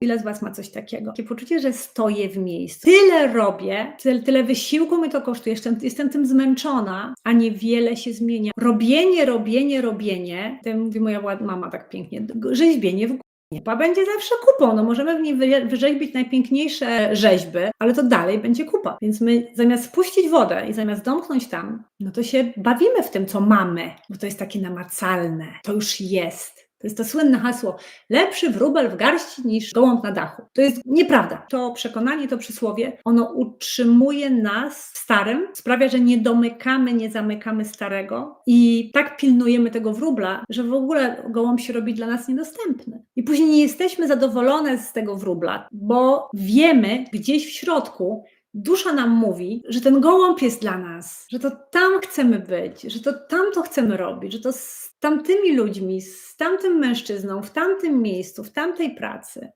Ile z Was ma coś takiego? Takie poczucie, że stoję w miejscu. Tyle robię, tyle, tyle wysiłku mi to kosztuje, jestem, jestem tym zmęczona, a niewiele się zmienia. Robienie, robienie, robienie, to mówi moja mama tak pięknie, rzeźbienie w. Kupa będzie zawsze kupą. No możemy w niej wy- wyrzeźbić najpiękniejsze rzeźby, ale to dalej będzie kupa. Więc my zamiast spuścić wodę i zamiast domknąć tam, no to się bawimy w tym, co mamy, bo to jest takie namacalne. To już jest. To jest to słynne hasło: lepszy wróbel w garści niż gołąb na dachu. To jest nieprawda. To przekonanie, to przysłowie, ono utrzymuje nas w starym, sprawia, że nie domykamy, nie zamykamy starego i tak pilnujemy tego wróbla, że w ogóle gołąb się robi dla nas niedostępny. I później nie jesteśmy zadowolone z tego wróbla, bo wiemy gdzieś w środku, Dusza nam mówi, że ten gołąb jest dla nas, że to tam chcemy być, że to tam to chcemy robić, że to z tamtymi ludźmi, z tamtym mężczyzną, w tamtym miejscu, w tamtej pracy.